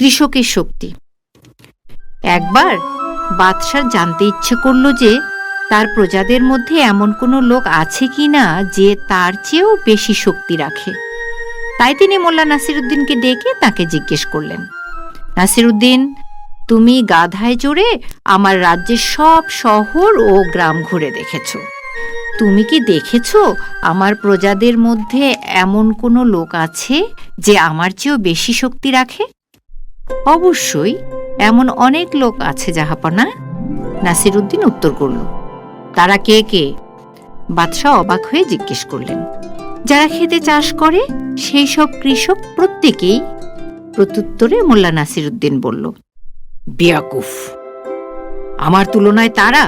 কৃষকের শক্তি। একবার বাদশার জানতে ইচ্ছে করল যে তার প্রজাদের মধ্যে এমন কোনো লোক আছে কি না যে তার চেয়েও বেশি শক্তি রাখে। তাই তিনি মোল্লা নাসিরুদ্দিনকে ডেকে তাকে জিজ্ঞেস করলেন, নাসিরুদ্দিন, তুমি গাধায় চড়ে আমার রাজ্যের সব শহর ও গ্রাম ঘুরে দেখেছ। তুমি কি দেখেছ আমার প্রজাদের মধ্যে এমন কোনো লোক আছে যে আমার চেয়েও বেশি শক্তি রাখে? অবশ্যই এমন অনেক লোক আছে জাহাপনা। নাসিরুদ্দিন উত্তর করল, তারা কে কে? বাদশাহ অবাক হয়ে জিজ্ঞেস করলেন, যারা খেতে চাষ করে, সেই সব কৃষক প্রত্যেকেই? প্রত্যুত্তরে মোল্লা নাসিরুদ্দিন বলল, বিয়াকুফ। আমার তুলনায় তারা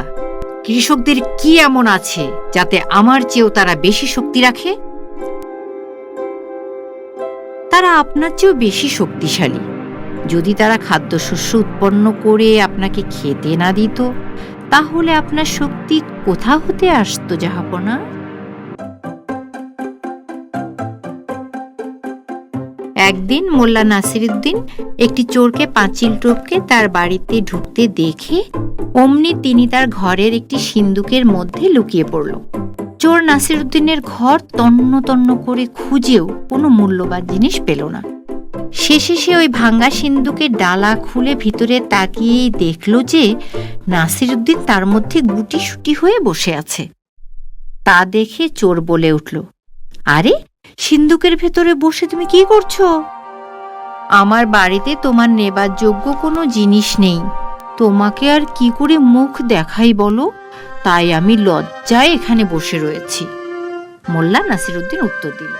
কৃষকদের কি এমন আছে যাতে আমার চেয়েও তারা বেশি শক্তি রাখে? তারা আপনার চেয়েও বেশি শক্তিশালী। যদি তারা খাদ্যশস্য উৎপন্ন করে আপনাকে খেতে না দিত, তাহলে আপনার শক্তি কোথা হতে আসতো, জাহাপনা? একদিন মোল্লা নাসিরুদ্দিন একটি চোরকে পাঁচিল টপকে তার বাড়িতে ঢুকতে দেখে অমনি তিনি তার ঘরের একটি সিন্দুকের মধ্যে লুকিয়ে পড়ল। চোর নাসিরুদ্দিনের ঘর তন্ন তন্ন করে খুঁজেও কোনো মূল্যবান জিনিস পেল না। শেষে সে ওই ভাঙ্গা সিন্দুকের ডালা খুলে ভিতরে তাকিয়েই দেখল যে নাসিরুদ্দিন তার মধ্যে গুটি সুটি হয়ে বসে আছে। তা দেখে চোর বলে উঠল, আরে সিন্দুকের ভেতরে বসে তুমি কি করছ? আমার বাড়িতে তোমার নেবার যোগ্য কোনো জিনিস নেই। তোমাকে আর কি করে মুখ দেখাই বলো? তাই আমি লজ্জায় এখানে বসে রয়েছি। মোল্লা নাসিরুদ্দিন উত্তর দিল